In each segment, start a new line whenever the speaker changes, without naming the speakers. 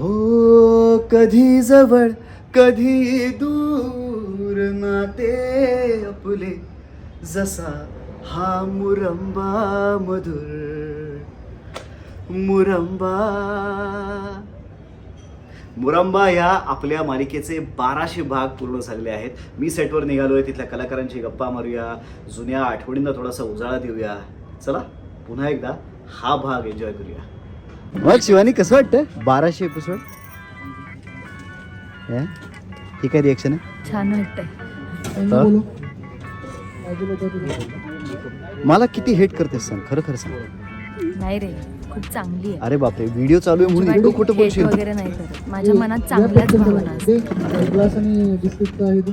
हो कधी जवळ कधी दूर नाते आपले. जसा हा मुरंबा मधुर मुरंबा. मुरंबा या आपल्या मालिकेचे बाराशे भाग पूर्ण झालेले आहेत. मी सेटवर निघालोय तिथल्या कलाकारांची गप्पा मारूया. जुन्या आठवणींना थोडासा उजाळा देऊया. चला पुन्हा एकदा हा भाग एन्जॉय करूया. मग शिवानी कसं वाटतं बाराशे एपिसोड ही? काय रिएक्शन आहे?
छान वाटतंय.
मला किती हेट करतेस सांग खरं खरं सांग.
नाही रे खूप चांगली आहे.
अरे बापरे व्हिडिओ चालू आहे म्हणून इतकं खोटं
hate
बोलशील.
वगैरे नाही करत. माझ्या मनात चांगल्याच भावना असतात.
ग्लास आणि बिस्किट आहे ते.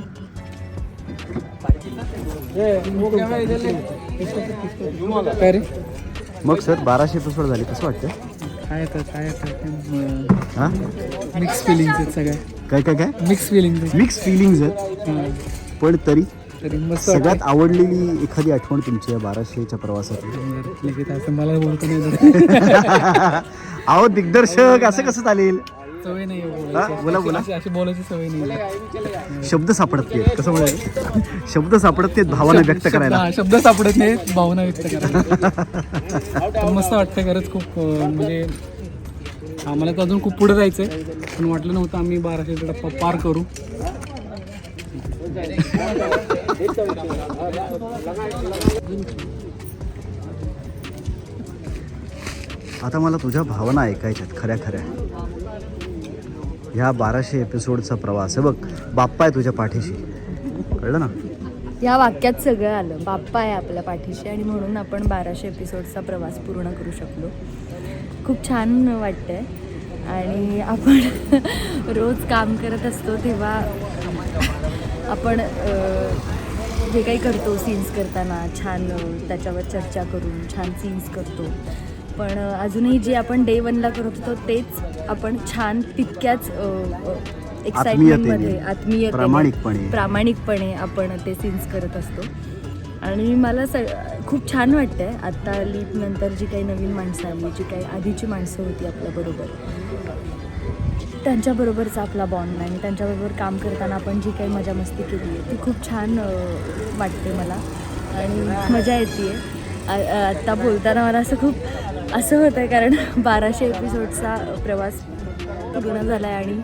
काय रे?
मग सर बाराशे एपिसोड झाले कसं वाटतं
काय येतं काय येतं
हा?
मिक्स फिलिंग्स आहेत सगळ्या.
काय काय काय?
मिक्स फिलिंग्स
मिक्स फिलिंग्ज आहेत. पण तरी
तरी मस्त
सगळ्यात आवडलेली एखादी आठवण तुमची या बाराशेच्या प्रवासातली?
वाटतं लगेच असं मला बोलतो नाही
अहो दिग्दर्शक असं कसं चालेल?
सवय नाही आहे
हा. बोला, बोला.
अशी- अशी बोलायची सवय नाही
शब्द सापडत नाहीत कसं म्हणाल शब्द सापडत नाहीत भावना व्यक्त
शब्द-
करायला.
हा, शब्द सापडत नाहीत भावना व्यक्त करायला. पण मस्त वाटतं खरंच खूप अं, म्हणजे आम्हाला तर अजून खूप पुढे जायचंय. पण वाटलं नव्हतं आम्ही बाराशे टप्पा पार करू.
आता मला तुझ्या भावना ऐकायच्यात खऱ्या खऱ्या. ह्या बाराशे एपिसोडचा प्रवास. आहे बघ बाप्पा आहे तुझ्या पाठीशी. कळलं ना?
या वाक्यात सगळं आलं. बाप्पा आहे आपल्या पाठीशी आणि म्हणून आपण बाराशे एपिसोडचा प्रवास पूर्ण करू शकलो. खूप छान वाटतंय. आणि आपण रोज काम करत असतो तेव्हा आपण जे काही करतो सीन्स करताना छान त्याच्यावर चर्चा करून छान सीन्स करतो. पण अजूनही जे आपण डे वनला करत होतो तेच आपण छान तितक्याच एक्साइटमेंटमध्ये आत्मीयतेने
प्रामाणिकपणे.
प्रामाणिकपणे आपण ते सीन्स करत असतो. आणि मला स खूप छान वाटतं आहे आत्ता लीप नंतर जी काही नवीन माणसं आली जी काही आधीची माणसं होती आपल्याबरोबर त्यांच्याबरोबरचा आपला बॉन्ड आणि त्यांच्याबरोबर काम करताना आपण जी काही मजा मस्ती केली आहे ती खूप छान वाटते मला. आणि मजा येते आहे आत्ता बोलताना मला असं खूप असं होतं आहे कारण बाराशे एपिसोडचा प्रवास पूर्ण झाला आहे आणि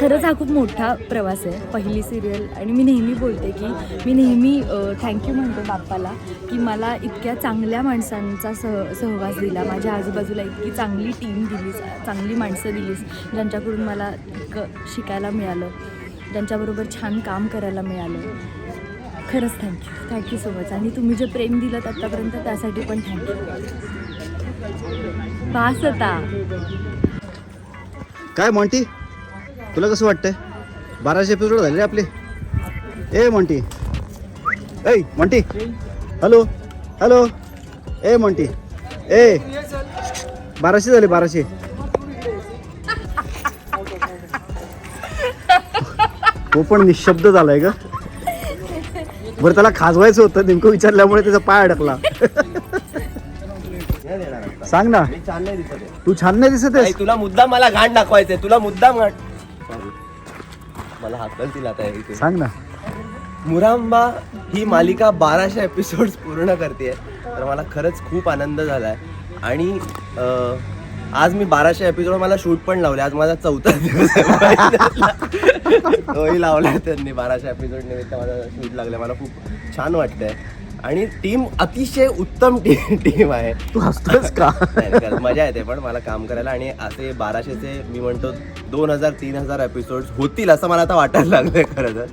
खरंच हा खूप मोठा प्रवास आहे. पहिली सिरियल आणि मी नेहमी बोलते की मी नेहमी थँक्यू म्हणते बाप्पाला की मला इतक्या चांगल्या माणसांचा सह सहवास दिला. माझ्या आजूबाजूला इतकी चांगली टीम दिलीस चांगली माणसं दिलीस ज्यांच्याकडून मला इतकं शिकायला मिळालं ज्यांच्याबरोबर छान काम करायला मिळालं. खरंच थँक्यू थँक्यू सो मच आणि तुम्ही जे प्रेम दिलं आत्तापर्यंत त्यासाठी पण थँक्यू पास आता
काय मॉन्टी तुला कसं वाटतंय? बाराशे एपिसोड झाले रे आपले. ए मॉन्टी ऐ मॉन्टी हॅलो हॅलो ए मॉन्टी ए. बाराशे झाले बाराशे. तो पण निशब्द झालाय का बरं त्याला खाजवायचं होतं नेमकं विचारल्यामुळे त्याचा पाय अडकला. सांग ना.
छान नाही दिसत आहे.
तू छान नाही दिसत आहेस?
तुला मुद्दाम मला घाण दाखवायचंय तुला मुद्दाम घाण. मला हाकल तिला आता
सांग ना.
मुरांबा ही मालिका बाराशे एपिसोड पूर्ण करते तर मला खरंच खूप आनंद झालाय. आणि अं, आज मी बाराशे एपिसोड मला शूट पण लावले. आज माझा चौथा दिवस आहे. तोही लावला त्यांनी बाराशे एपिसोड निमित्त माझा शूट लागले. मला खूप छान वाटतंय. आणि टीम अतिशय उत्तम टीम टीम आहे.
तू हसतोस का?
नाही, नाही, खरंच मजा येते पण मला काम करायला आणि असे बाराशेचे मी म्हणतो दोन हजार तीन हजार एपिसोड होतील असं मला आता वाटायला लागलंय खरं तर.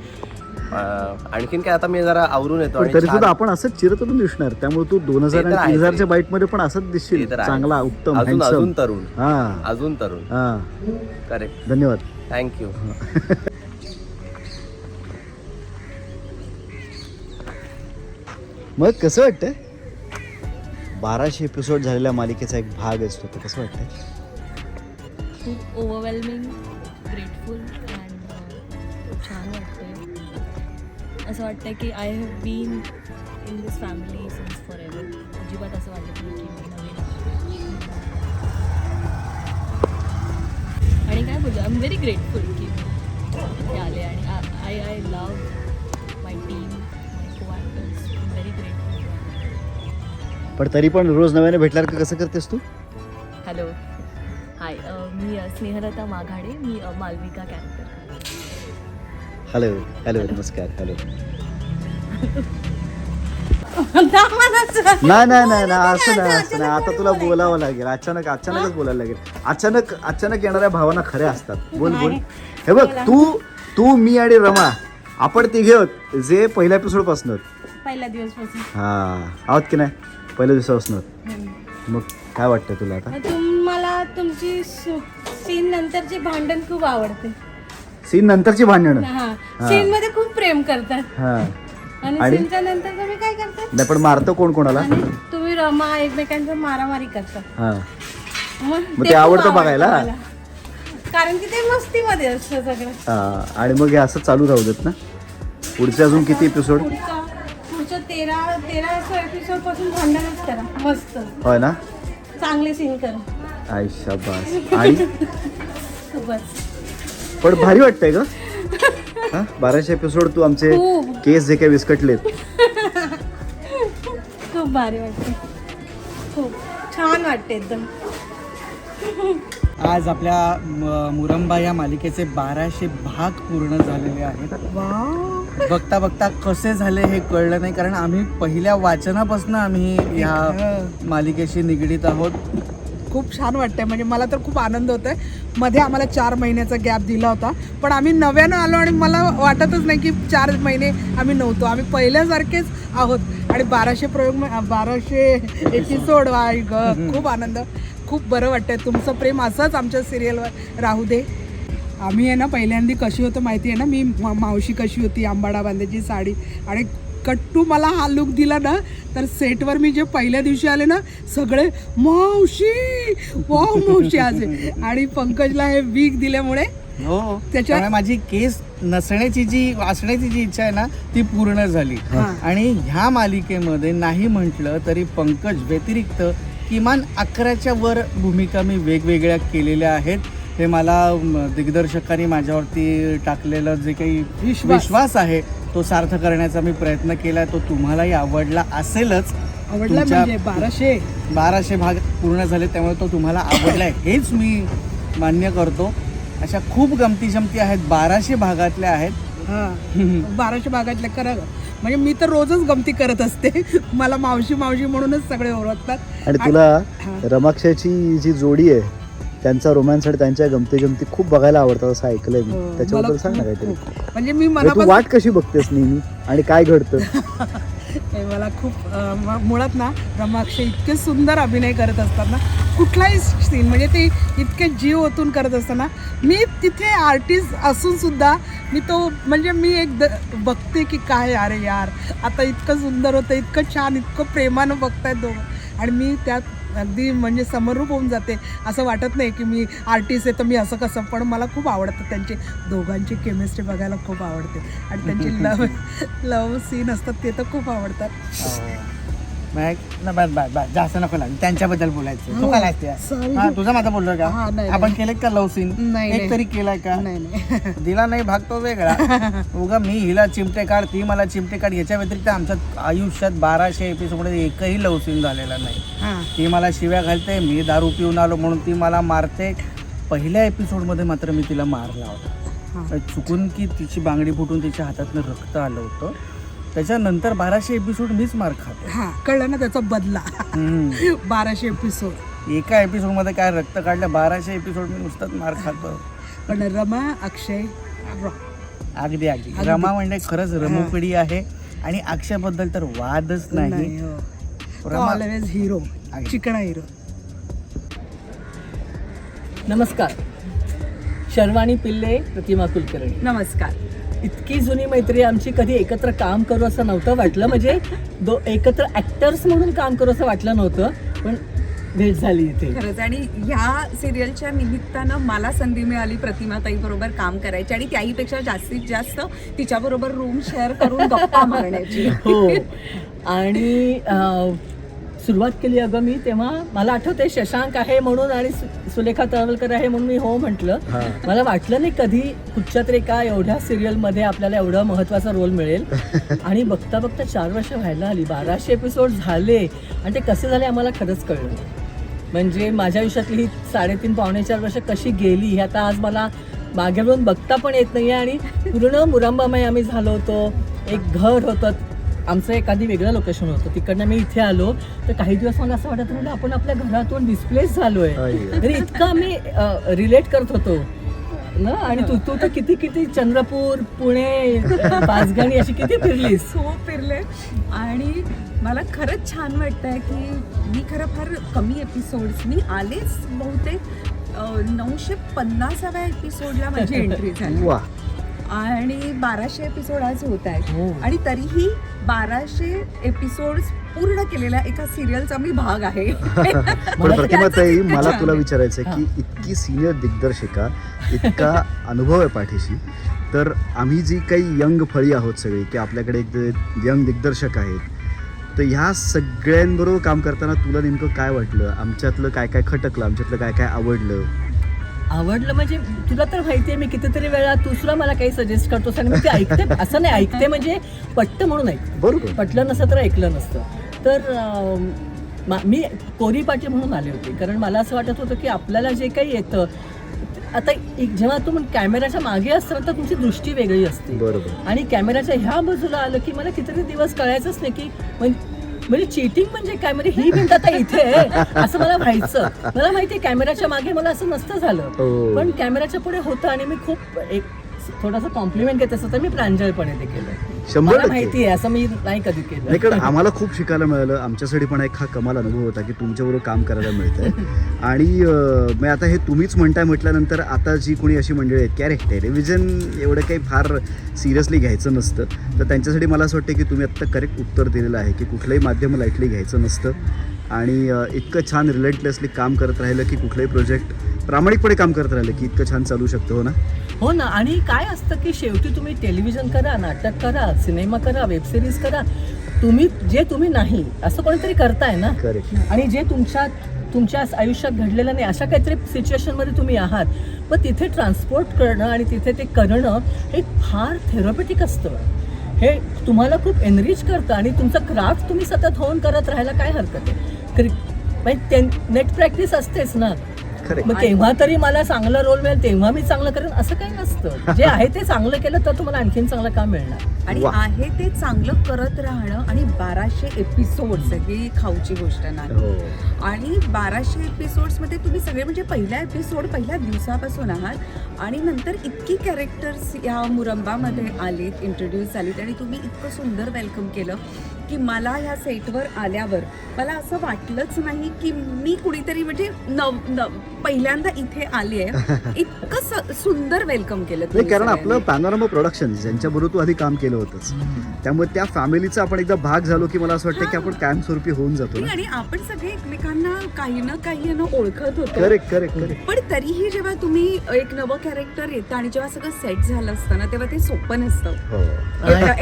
आणखीन काय आता मी जरा आवरून येतो आणि
तरी
छान-
सुद्धा आपण असंच चिरतरून दिसणार. त्यामुळे तू दोन हजार
ते तर
आणि तीन
आहेच
हजारच्या
रे.
बाईटमध्ये पण असंच दिसशील.
ते तर आहे.
चांगला उत्तम
अजून
handsome.
अजून तरुण.
हा.
अजून तरुण.
हा.
करेक्ट
धन्यवाद.
थँक्यू
मग कसं वाटतंय? बाराशे एपिसोड झालेल्या मालिकेचा एक भाग असतो. तो कसं वाटतंय?
खूप ओव्हरवेल्मिंग ग्रेटफुल अँड खूप छान वाटते असं वाटतं की I have been in this family since for ever अजिबात असं वाटत नाही की मी नवीन आहे. व्हेरी ग्रेटफुल की ते आले आणि I I love my team my co actors very grateful
पण तरी पण रोज नव्याने भेटल्यावर का कसं करतेस तू?
हॅलो हाय मी स्नेहलता माघाडे. मी मालविका कॅरेक्टर.
हॅलो हॅलो नमस्कार हॅलो नाही नाही नाही नाही असं नाही असं नाही. आता तुला बोलावं लागेल अचानक अचानकच बोलायला लागेल. अचानक अचानक येणाऱ्या भावना खऱ्या असतात. बोल बोल. हे बघ तू तू मी आणि रमा आपण तिघे आहोत जे पहिल्या एपिसोडपासून.
पहिल्या दिवसपासून.
हा आहोत की नाही? पहिल्या दिवसापासून. मग काय वाटतं तुला आता?
तुम्हाला तुमची सीन नंतरची भांडण खूप आवडते.
सीन नंतरची भांडणं.
हा सीन मध्ये खूप प्रेम करतात.
हा.
आणि
आणि?
सीनच्या नंतर तुम्ही काय करतात
नाही पण मारतो कोण कोणाला?
आणि तुम्ही रमा एकमेकांच्या मारामारी करतात
हा.
मग
मग ते
खूप
आवडतं बघायला?
मला. कारण की ते मस्तीमध्ये असतं सगळं.
हा, आणि मग हे असं चालू राहू देत ना? पुढचे अजून किती एपिसोड
पुढचा पुढच्या तेरा तेरा एपिसोडपासून भांडणच करा. मस्त.
होय ना?
चांगले सीन करा.
आय शाबास. आणि?
खूपच
पण भारी वाटतंय का हा? बाराशे एपिसोड तू आमचे
खूप.
केस जे काही विस्कटलेत.
खूप भारी वाटते खूप छान वाटते एकदम.
आज आपल्या म- मुरंबा या मालिकेचे बाराशे भाग पूर्ण झालेले आहेत. बघता बघता कसे झाले हे कळलं नाही कारण आम्ही पहिल्या वाचनापासून आम्ही या मालिकेशी निगडीत आहोत.
खूप छान वाटतंय. म्हणजे मला तर खूप आनंद होत आहे मध्ये आम्हाला चार महिन्याचा गॅप दिला होता. पण आम्ही नव्यानं आलो आणि मला वाटतच नाही की चार महिने आम्ही नव्हतो. आम्ही पहिल्यासारखेच आहोत. आणि बाराशे प्रयोग बाराशे एपिसोड आहे ग. खूप आनंद. खूप बरं वाटतंय. तुमचं प्रेम असंच आमच्या सिरियलवर राहू दे. आम्ही आहे ना पहिल्यांदी कशी होतं माहिती आहे ना? मी मा- मावशी कशी होती? आंबाडा बांध्याची साडी. आणि कट्टू मला हा लुक दिला ना तर सेटवर मी जे पहिल्या दिवशी आले ना सगळे मावशी वाव मावशी असे आणि पंकजला हे वीक दिल्यामुळे
हो
त्याच्या-
माझी केस नसण्याची जी असण्याची जी इच्छा आहे ना ती पूर्ण झाली. आणि ह्या मालिकेमध्ये नाही म्हटलं तरी पंकज व्यतिरिक्त किमान अकराच्या वर भूमिका मी वेगवेगळ्या केलेल्या आहेत हे मला दिग्दर्शकांनी माझ्यावरती टाकलेलं जे काही.
विश्वास
आहे तो सार्थ करण्याचा मी प्रयत्न केला तो तुम्हालाही आवडला असेलच.
आवडला
तुमच्या-
म्हणजे बाराशे.
बाराशे भाग पूर्ण झाले त्यामुळे तो तुम्हाला आवडला आहे हेच मी मान्य करतो. अशा खूप गमती जमती आहेत बाराशे भागातल्या आहेत.
हा. बाराशे भागातले करा. म्हणजे मी तर रोजच गमती करत असते. मला मावशी मावशी म्हणूनच सगळे ओळखतात.
आणि तुला रमाक्षाची जी जोडी आहे त्यांचा रोमॅन्स आणि त्यांच्या गमती जमती खूप बघायला आवडतात असं ऐकलंय मी.
हो,
त्याच्याबद्दल
मला
सांग ना काहीतरी.
म्हणजे मी
म्हणजे तू वाट कशी बघतेस नेहमी आणि काय घडतं?
मला खूप मुळात ना रमाक्ष इतके सुंदर अभिनय करत असतात ना कुठलाही सीन म्हणजे ते इतके जीव ओतून करत असताना मी तिथे आर्टिस्ट असून सुद्धा मी तो म्हणजे मी एक द बघते की काय अरे यार आता इतकं सुंदर होतं इतकं छान इतकं प्रेमानं बघतायत दोघं. आणि मी त्यात अगदी म्हणजे समरूप होऊन जाते. असं वाटत नाही की मी आर्टिस्ट आहे तर मी असं कसं पण मला खूप आवडतं त्यांचे दोघांची केमिस्ट्री बघायला खूप आवडते. आणि त्यांचे लव लव सीन असतात ते तर खूप आवडतात.
मग- न- बस बस बस. जास्त नको लागेल त्यांच्याबद्दल बोलायचं. तू
हो.
काय लागते. हा तुझा माझा बोललो का?
हा, नाही,
आपण. केले का लव सीन
नाही, नाही.
एक तरी केलाय का?
नाही नाही.
दिला नाही भाग तो वेगळा. उगा मी हिला चिमटे काढ ती मला चिमटे काढ. याच्या व्यतिरिक्त आमच्या आयुष्यात बाराशे एपिसोडमध्ये एकही लव सीन झालेला नाही.
हां.
ती मला शिव्या घालते मी दारू पिऊन आलो म्हणून ती मला मारते. पहिल्या एपिसोडमध्ये मात्र मी तिला मारला होता.
हां.
चुकून की तिची बांगडी फुटून तिच्या हातातनं रक्त आलं होतं. त्याच्यानंतर बाराशे एपिसोड मीच मार खातो.
हां कळलं ना त्याचा बदला. बाराशे एपिसोड
एका एपिसोडमध्ये काय रक्त काढलं बाराशे एपिसोड मी नुसतंच मार खातो
पण रमा अक्षय
अगदी अगदी.
अगदी.
रमा म्हणजे खरंच रमुकडी आहे. आणि अक्षयबद्दल तर वादच नाही. रमा-
ऑलवेज हिरो
आहे.
चिकणा हिरो
नमस्कार. शर्वाणी पिल्ले प्रतिमा कुलकर्णी.
नमस्कार.
इतकी जुनी मैत्री आमची कधी एकत्र काम करू असं नव्हतं वाटलं. म्हणजे दो एकत्र ॲक्टर्स म्हणून काम करू असं वाटलं नव्हतं पण भेट झाली इथे.
खरंच. आणि ह्या सिरियलच्या निमित्तानं मला संधी मिळाली प्रतिमाताई बरोबर काम करायची आणि त्याहीपेक्षा जास्तीत जास्त तिच्याबरोबर रूम शेअर करून गप्पा मारण्याची.
हो. आणि सुरुवात केली अगं मी तेव्हा मला आठवते शशांक आहे म्हणून आणि सु- सुलेखा तळवलकर आहे म्हणून मी हो म्हटलं. मला वाटलं नाही कधी कुठच्या तरी एका एवढ्या सिरियलमध्ये आपल्याला एवढा महत्त्वाचा रोल मिळेल. आणि बघता बघता चार वर्ष व्हायला आली बाराशे एपिसोड झाले आणि ते कसे झाले आम्हाला खरंच कळलं नाही. म्हणजे माझ्या आयुष्यातली ही साडेतीन पावणे चार वर्ष कशी गेली हे आता आज मला मागे वळून बघता पण येत नाही आणि पूर्ण मुरांबामाई आम्ही झालो होतो. एक घर होतं आमचं एखादी वेगळं लोकेशन होतं. तिकडनं मी इथे आलो तर काही दिवस मला असं वाटत राहिलं आपण आपल्या घरातून डिस्प्लेस झालोय. तरी इतकं आम्ही रिलेट करत होतो. ना आणि तू तू तर किती किती चंद्रपूर पुणे पाचगणी अशी किती फिरलीस?
खूप फिरले. आणि मला खरंच छान वाटतंय की मी खरं फार कमी एपिसोड्स मी आलेच बहुतेक नऊशे पन्नासाव्या एपिसोडला माझी एंट्री झाली.
वा.
आणि बाराशे एपिसोड आज होत
हो.
आहेत आणि तरीही बाराशे एपिसोड पूर्ण केलेल्या एका सिरियलचा मी भाग आहे.
पण प्रतिमा ताई
त्याचंच
मला तुला. विचारायचं आहे की इतकी सिनियर दिग्दर्शिका इतका अनुभव आहे पाठीशी. तर आम्ही जी काही यंग फळी आहोत सगळी की आपल्याकडे एक यंग दिग्दर्शक आहेत तर ह्या सगळ्यांबरोबर काम करताना तुला नेमकं काय वाटलं? आमच्यातलं काय काय खटकलं? आमच्यातलं काय काय आवडलं?
आवडलं म्हणजे तुला तर माहितीये मी कितीतरी वेळा तू सुद्धा मला काही सजेस्ट करतोस आणि मी ते ऐकते असं नाही ऐकते म्हणजे पट्ट म्हणून ऐकते.
बरोबर.
पटलं नसतं तर ऐकलं नसतं. तर अं, मा- मी कोरी पाटी म्हणून आले होते कारण मला असं वाटत होतं की आपल्याला जे काही येतं आता एक- जेव्हा तू कॅमेऱ्याच्या मागे असतं तर तुमची दृष्टी वेगळी असते.
बरोबर.
आणि कॅमेऱ्याच्या ह्या बाजूला आलं की मला कितीतरी दिवस कळायचंच नाही की म्हण- म्हणजे चिटिंग म्हणजे काय? म्हणजे ही भिंत आता इथे आहे. असं मला व्हायचं. मला माहिती कॅमेऱ्याच्या मागे मला असं नसतं झालं.
हो.
पण कॅमेऱ्याच्या पुढे होतं आणि मी खूप एक थोडासा कॉम्प्लिमेंट घेत असं तर मी प्रांजळपणे ते केलं.
शंभर
मला
टक्के.
माहिती आहे असं मी नाही कधी
नाही कारण
केलं
आम्हाला खूप शिकायला मिळालं. आमच्यासाठी पण एक हा कमाल अनुभव होता की तुमच्याबरोबर काम करायला मिळतंय. आणि अं, मग आता हे तुम्हीच म्हणताय म्हटल्यानंतर आता जी कोणी अशी मंडळी आहेत की अरे टेलिव्हिजन एवढं काही फार सिरियसली घ्यायचं नसतं. तर त्यांच्यासाठी मला असं वाटतं की तुम्ही आत्ता करेक्ट उत्तर दिलेलं आहे की कुठलंही माध्यम लाईटली घ्यायचं नसतं. आणि अं, इतकं छान रिलेंटलेसली काम करत राहिलं की कुठलंही प्रोजेक्ट प्रामाणिकपणे काम करत राहिलं की इतकं छान चालू शकतं हो ना?
हो ना. आणि काय असतं की शेवटी तुम्ही टेलिव्हिजन करा नाटक करा सिनेमा करा वेब सिरीज करा. तुम्ही जे तुम्ही नाही असं कोणीतरी करताय ना?
करेक्ट
आणि जे तुमच्या तुमच्या आयुष्यात घडलेलं नाही अशा काहीतरी सिच्युएशनमध्ये तुम्ही आहात. पण तिथे ट्रान्सपोर्ट करणं आणि तिथे ते करणं हे फार थेरॉपेटिक असतं. हे तुम्हाला खूप एनरिच करतं आणि तुमचं क्राफ्ट तुम्ही सतत होऊन करत राहायला काय हरकत आहे? क्रि म्हणजे नेट प्रॅक्टिस असतेच ना.
खरं
मग तेव्हा तरी मला चांगला रोल मिळेल तेव्हा मी चांगलं करेन असं काही नसतं. जे आहे ते चांगलं केलं तर तुम्हाला आणखीन चांगलं काम मिळणार.
आणि
वा.
आहे ते चांगलं करत राहणं आणि बाराशे एपिसोड्स ही खाऊची गोष्ट नाही.
हो.
आणि बाराशे एपिसोड्समध्ये तुम्ही सगळे म्हणजे पहिला एपिसोड पहिल्या दिवसापासून आहात आणि नंतर इतकी कॅरेक्टर्स या मुरंबामध्ये आलीत इंट्रोड्यूस झालीत आणि तुम्ही इतकं सुंदर वेलकम केलं. की मला ह्या सेटवर आल्यावर मला असं वाटलंच नाही की मी कुणीतरी म्हणजे नव नव पहिल्यांदा इथे आली आहे. इतकं स- सुंदर वेलकम केलं
नाही
तुम्ही
कारण आपलं
सगळ्यांनी.
पॅनोरामा प्रोडक्शन ज्यांच्याबरोबर तू आधी काम केलं होतंच. त्यामुळे त्या फॅमिलीचा आपण एकदा भाग झालो की मला असं वाटतं की आपण कायमस्वरूपी होऊन जातो ना.
आणि आपण सगळे एकमेकांना काही ना काही ना ओळखत होतो.
करेक्ट करेक्ट करेक्ट
पण तरीही जेव्हा तुम्ही एक नवं कॅरेक्टर येतं आणि जेव्हा सगळं सेट झालं असतं ना तेव्हा ते सोपं नसतं.
हो.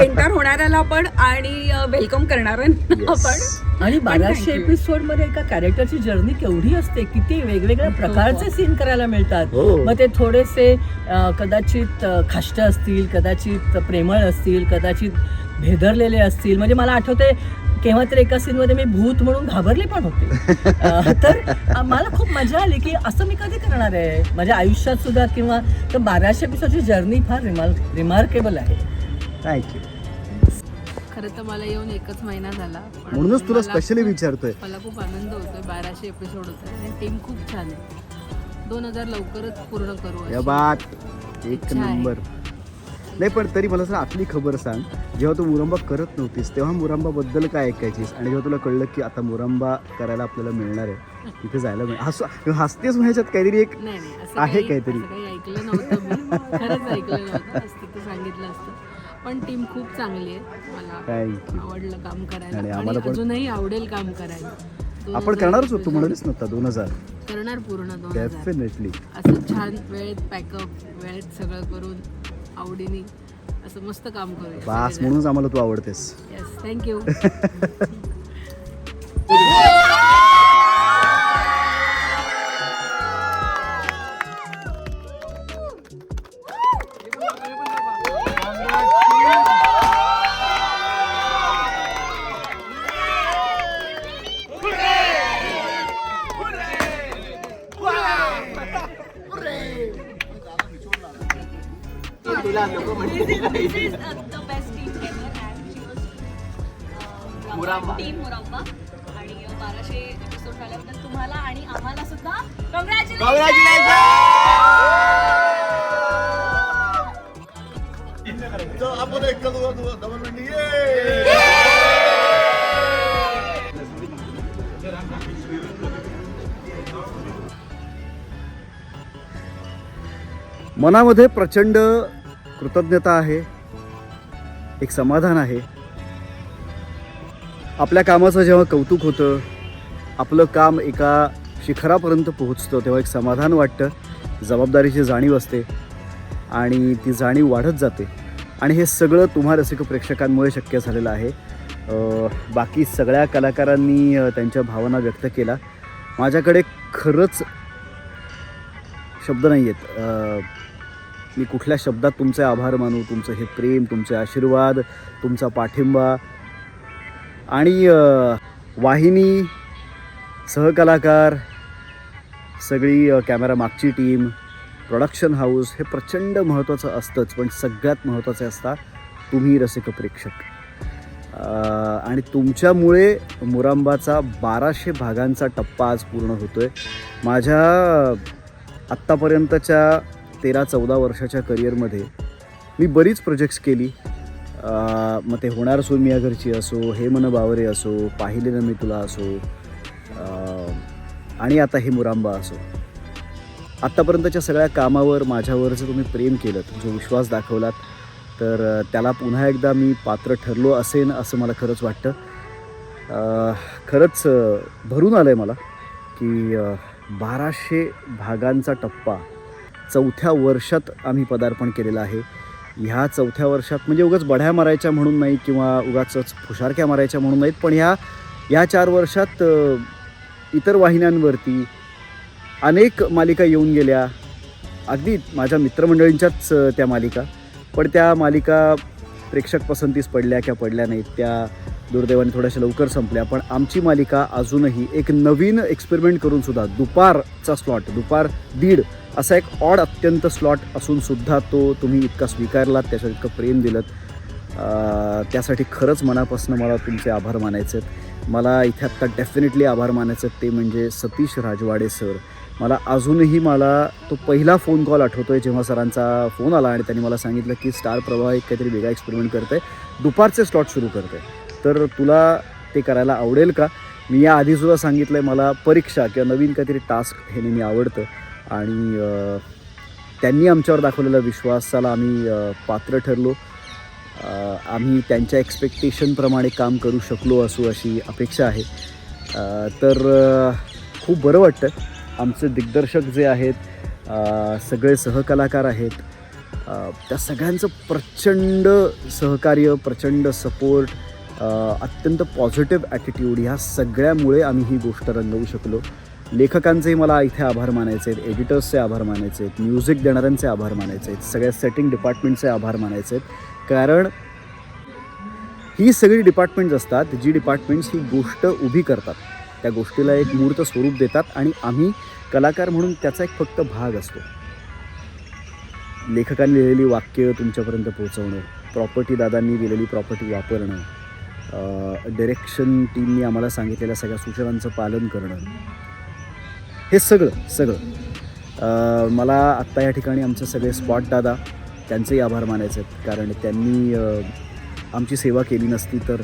एंटर होणाऱ्याला पण आणि वेलकम करणाऱ्यांना
Yes.
पण
आणि बाराशे. एपिसोडमध्ये एका कॅरेक्टरची जर्नी केवढी असते किती वेगवेगळ्या प्रकारचे सीन करायला मिळतात.
हो.
मग ते थोडेसे कदाचित खाष्ट असतील कदाचित प्रेमळ असतील कदाचित भेदरलेले असतील. म्हणजे मला आठवते केव्हा तरी एका सीनमध्ये मी भूत म्हणून घाबरले पण होते. तर अं, मला खूप मजा आली की असं मी कधी करणार आहे? माझ्या आयुष्यात सुद्धा किंवा तर बाराशे एपिसोडची जर्नी फार रिमार्क रिमार्केबल आहे.
थँक्यू
खरं तर मला येऊन एकच महिना झाला पण
म्हणूनच तुला
मला
स्पेशली
खूप-
विचारतोय.
मला खूप आनंद होतोय बाराशे एपिसोड होत आहे आणि टीम खूप छान आहे. दोन हजार लवकरच पूर्ण करू अशी.
या बात एक
इच्छा आहे.
नंबर. नाही पण तरी मला सांग आतली खबर सांग. जेव्हा तू मुरंबा करत नव्हतीस तेव्हा मुरंबा बद्दल काय ऐकायचीस? आणि जेव्हा तुला कळलं की आता मुरंबा करायला आपल्याला मिळणार आहे तिथे जायला मिळेल हसू हसतेच ह्याच्यात काहीतरी एक
नाही नाही असं
आहे
काही-
काहीतरी.
असं काही ऐकलं नव्हतं मी. खरंच ऐकलं नव्हतं. असतं तर सांगितलं असतं. पण टीम खूप चांगली आहे. मला आवडलं काम करायला.
आणि
अजूनही आवडेल काम करायला.
आपण करणारच होतो म्हणूनच नव्हता दोन हजार.
करणार पूर्ण दोन हजार.
डेफिनेटली
असं छान वेळेत पॅकअप वेळेत सगळं करून आवडीने असं मस्त काम करूया
बास म्हणूनच आम्हाला तू आवडतेस.
येस थँक्यू
मनामध्ये प्रचंड कृतज्ञता आहे. एक समाधान आहे. आपल्या कामाचं जेव्हा कौतुक होतं आपलं काम एका शिखरापर्यंत पोहोचतं तेव्हा एक समाधान वाटतं जबाबदारीची जाणीव असते आणि ती जाणीव वाढत जाते. आणि हे सगळं तुम्हा रसिक प्रेक्षकांमुळे शक्य झालेलं आहे. बाकी सगळ्या कलाकारांनी त्यांच्या भावना व्यक्त केला माझ्याकडे खरंच शब्द नाही आहेत मी कुठल्या शब्दात तुमचे आभार मानू तुमचं हे प्रेम तुमचे आशीर्वाद तुमचा पाठिंबा. आणि वाहिनी सहकलाकार सगळी कॅमेरा मागची टीम प्रोडक्शन हाऊस हे प्रचंड महत्त्वाचं असतंच पण सगळ्यात महत्त्वाचे असतात तुम्ही रसिक प्रेक्षक. आणि तुमच्यामुळे मुरांबाचा बाराशे भागांचा टप्पा आज पूर्ण होतो आहे माझ्या आत्तापर्यंतच्या तेरा चौदा वर्षाच्या करिअरमध्ये मी बरीच प्रोजेक्ट्स केली. मग ते होणार सून मिया घरची असो हे मन बावरे असो पाहिले ना मी तुला असो आणि आता हे मुरांबा असो. आत्तापर्यंतच्या सगळ्या कामावर माझ्यावर जर तुम्ही प्रेम केलं जो विश्वास दाखवलात तर त्याला पुन्हा एकदा मी पात्र ठरलो असेन असं मला खरंच वाटतं. खरंच भरून आलं आहे मला की बाराशे भागांचा टप्पा चौथ्या वर्षात आम्ही पदार्पण केलेलं आहे. ह्या चौथ्या वर्षात म्हणजे उगाच बढ्या मारायच्या म्हणून नाही किंवा उगाच फुशारक्या मारायच्या म्हणून नाहीत पण ह्या या चार वर्षात इतर वाहिन्यांवरती अनेक मालिका येऊन गेल्या. अगदी माझ्या मित्रमंडळींच्याच त्या मालिका. पण त्या मालिका प्रेक्षक पसंतीस पडल्या किंवा पडल्या नाहीत त्या दुर्दैवाने थोड्याशा लवकर संपल्या. पण आमची मालिका अजूनही एक नवीन एक्सपेरिमेंट करून सुद्धा दुपारचा स्लॉट दुपार दीड असा एक ऑड अत्यंत स्लॉट असूनसुद्धा तो तुम्ही इतका स्वीकारलात त्याच्यावर इतकं प्रेम दिलं त्यासाठी खरंच मनापासून मला तुमचे आभार मानायचे आहेत. मला इथे आत्ता डेफिनेटली आभार मानायचे आहेत. ते म्हणजे सतीश राजवाडे सर मला अजूनही मला तो पहिला फोन कॉल आठवतो आहे जेव्हा सरांचा फोन आला आणि त्यांनी मला सांगितलं की स्टार प्रवाह एक काहीतरी वेगळा एक्सपेरिमेंट करते दुपारचे स्लॉट सुरू करते तर तुला ते करायला आवडेल का? मी या आधीसुद्धा सांगितलं आहे मला परीक्षा किंवा नवीन काहीतरी टास्क हे नेहमी आवडतं. आणि त्यांनी आमच्यावर दाखवलेल्या विश्वासाला आम्ही पात्र ठरलो. आम्ही त्यांच्या एक्सपेक्टेशनप्रमाणे काम करू शकलो असू अशी अपेक्षा आहे. तर खूप बरं वाटतं. आमचे दिग्दर्शक जे आहेत सगळे सहकलाकार आहेत. त्या सगळ्यांचं प्रचंड सहकार्य प्रचंड सपोर्ट अत्यंत पॉझिटिव्ह ॲटिट्यूड ह्या सगळ्यामुळे आम्ही ही गोष्ट रंगवू शकलो. लेखकांचेही मला इथे आभार मानायचे आहेत एडिटर्सचे आभार मानायचे आहेत म्युझिक देणाऱ्यांचे आभार मानायचे आहेत सगळ्या सेटिंग डिपार्टमेंटचे आभार मानायचे आहेत. कारण ही सगळी डिपार्टमेंट्स असतात जी डिपार्टमेंट्स ही गोष्ट उभी करतात. त्या गोष्टीला एक मूर्त स्वरूप देतात आणि आम्ही कलाकार म्हणून त्याचा एक फक्त भाग असतो. लेखकांनी लिहिलेली वाक्य तुमच्यापर्यंत पोहोचवणं प्रॉपर्टी दादांनी दिलेली प्रॉपर्टी वापरणं डिरेक्शन टीमनी आम्हाला सांगितलेल्या सगळ्या सूचनांचं पालन करणं हे सगळं सगळं. मला आत्ता या ठिकाणी आमचे सगळे स्पॉट दादा त्यांचेही आभार मानायचे आहेत. कारण त्यांनी आमची सेवा केली नसती तर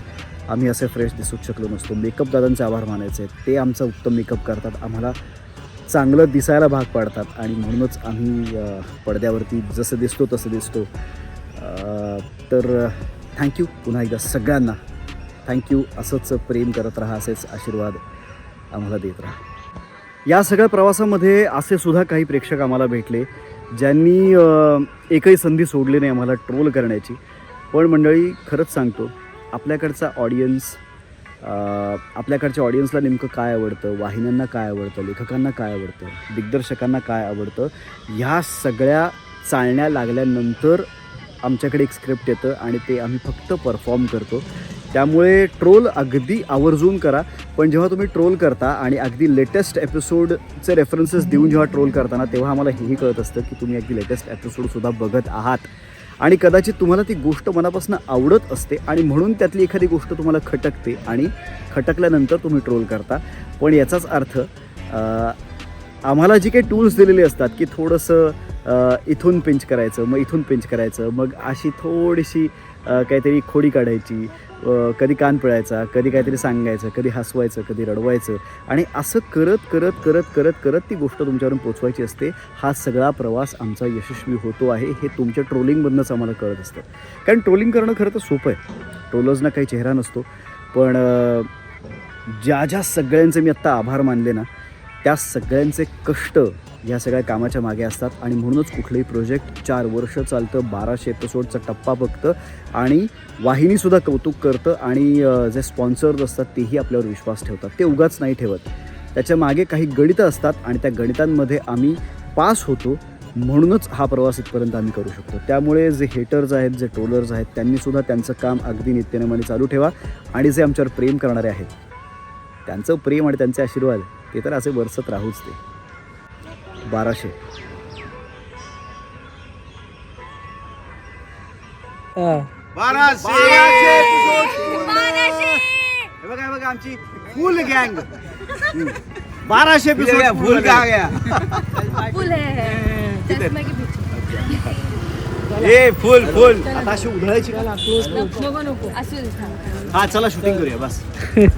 आम्ही असे फ्रेश दिसूच शकलो नसतो. मेकअप दादांचे आभार मानायचे आहेत. ते आमचा उत्तम मेकअप करतात. आम्हाला चांगलं दिसायला भाग पाडतात. आणि म्हणूनच आम्ही पडद्यावरती जसं दिसतो तसं दिसतो. तर थँक्यू पुन्हा एकदा सगळ्यांना. थँक्यू असंच प्रेम करत राहा असेच आशीर्वाद आम्हाला देत राहा. या सगळ्या प्रवासामध्ये असे सुद्धा काही प्रेक्षक आम्हाला भेटले ज्यांनी एकही संधी सोडली नाही आम्हाला ट्रोल करण्याची. पण मंडळी खरंच सांगतो आपल्याकडचा ऑडियन्स आपल्याकडच्या ऑडियन्सला नेमकं काय आवडतं वाहिन्यांना काय आवडतं लेखकांना काय आवडतं दिग्दर्शकांना काय आवडतं ह्या सगळ्या चालण्या लागल्यानंतर आमच्याकडे एक स्क्रिप्ट येतं आणि ते आम्ही फक्त परफॉर्म करतो. त्यामुळे ट्रोल अगदी आवर्जून करा. पण जेव्हा तुम्ही ट्रोल करता आणि अगदी लेटेस्ट एपिसोडचे रेफरन्सेस देऊन जेव्हा ट्रोल करताना तेव्हा आम्हाला हेही कळत असतं की तुम्ही अगदी लेटेस्ट एपिसोडसुद्धा बघत आहात. आणि कदाचित तुम्हाला ती गोष्ट मनापासून आवडत असते आणि म्हणून त्यातली एखादी गोष्ट तुम्हाला खटकते आणि खटकल्यानंतर तुम्ही ट्रोल करता. पण याचाच अर्थ आम्हाला जी काही टूल्स दिलेले असतात की थोडंसं इथून पिंच करायचं मग इथून पिंच करायचं मग अशी थोडीशी काहीतरी खोडी काढायची कधी कान पिळायचा कधी काहीतरी सांगायचं कधी हसवायचं कधी रडवायचं. आणि असं करत करत करत करत करत ती गोष्ट तुमच्यावरून पोचवायची असते. हा सगळा प्रवास आमचा यशस्वी होतो आहे हे तुमच्या ट्रोलिंगमधनंच आम्हाला कळत असतं. कारण ट्रोलिंग करणं खरं तर सोपं आहे. ट्रोलर्सना काही चेहरा नसतो. पण ज्या ज्या सगळ्यांचे मी आत्ता आभार मानले ना त्या सगळ्यांचे कष्ट या सगळ्या कामाच्या मागे असतात आणि म्हणूनच कुठलंही प्रोजेक्ट चार वर्ष चालतं बाराशे एपिसोडचा टप्पा बघतं आणि वाहिनीसुद्धा कौतुक करतं आणि जे स्पॉन्सर्स असतात तेही आपल्यावर विश्वास ठेवतात. ते उगाच नाही ठेवत. त्याच्यामागे काही गणितं असतात आणि त्या गणितांमध्ये आम्ही पास होतो म्हणूनच हा प्रवास इथपर्यंत आम्ही करू शकतो. त्यामुळे जे हेटर्स आहेत जे ट्रोलर्स आहेत त्यांनीसुद्धा त्यांचं काम अगदी नित्यनेमाने चालू ठेवा आणि जे आमच्यावर प्रेम करणारे आहेत त्यांचं प्रेम आणि त्यांचे आशीर्वाद ते तर असे बरसत राहूच ते. बाराशे. हे. बघा हे बघा आमची फुल गँग. बाराशे episode full
full
a full फुल आता अशी उधळायची का. हा चला शूटिंग करूया बस.